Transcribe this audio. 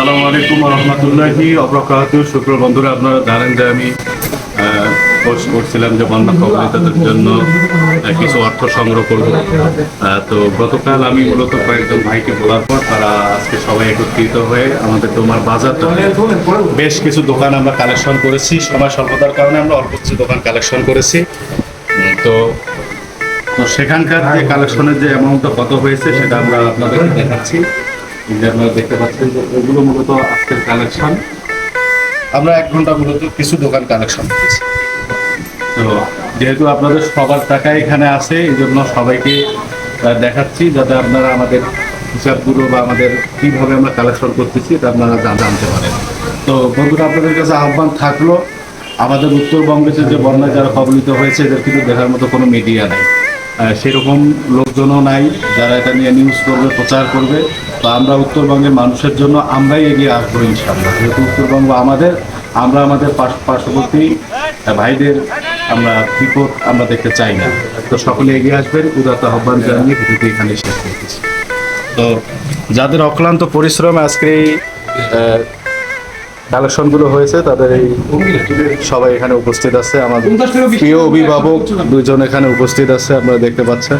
আসসালামু আলাইকুম রহমতুল্লাহি অবরাকাত। শুক্র বন্ধুরা, আপনারা জানেন যে আমি পোস্ট করছিলাম যে বন্যা কবলিতদের জন্য কিছু অর্থ সংগ্রহ করব। তো গতকাল আমি মূলত কয়েকজন ভাইকে বলার পর তারা আজকে সবাই একত্রিত হয়ে আমাদের তোমার বাজার বেশ কিছু দোকান আমরা কালেকশন করেছি। সময় স্বল্পতার কারণে আমরা অল্প কিছু দোকান কালেকশন করেছি। তো তো সেখানকার যে কালেকশনের যে অ্যামাউন্টটা কত হয়েছে সেটা আমরা আপনাদেরকে দেখাচ্ছি। এই যে আপনারা দেখতে পাচ্ছেন যে এগুলো মূলত আজকের কালেকশন আমরা এক ঘণ্টা মূলত কিছু দোকান কালেকশন করেছি। তো যেহেতু আপনাদের সবার টাকা এখানে আছে এই জন্য সবাইকে দেখাচ্ছি যাতে আপনারা আমাদের হিসাবগুলো বা আমাদের কীভাবে আমরা কালেকশন করতেছি এটা আপনারা জান- জানতে পারেন। তো বন্ধুরা আপনাদের কাছে আহ্বান থাকল আমাদের উত্তরবঙ্গে যে বন্যায় যারা কবলিত হয়েছে এদের কিন্তু দেখার মতো কোনো মিডিয়া নেই। সেরকম লোকজনও নাই যারা এটা নিয়ে নিউজ করবে প্রচার করবে। তো আমরা উত্তরবঙ্গের মানুষের জন্য আমরাই এগিয়ে আসব ইনশাল্লাহ যেহেতু উত্তরবঙ্গ আমাদের আমরা আমাদের পার্শ্ববর্তী ভাইদের আমরা বিপদ আমরা দেখতে চাই না। তো সকলে এগিয়ে আসবেন উদাত্ত আহ্বান জানিয়ে ভিডিওটি এখানে শেষ করতেছি। তো যাদের অক্লান্ত পরিশ্রম আজকে এই কালেকশনগুলো হয়েছে তাদের এই সবাই এখানে উপস্থিত আছে। আমাদের প্রিয় অভিভাবক দুজন এখানে উপস্থিত আছে আপনারা দেখতে পাচ্ছেন।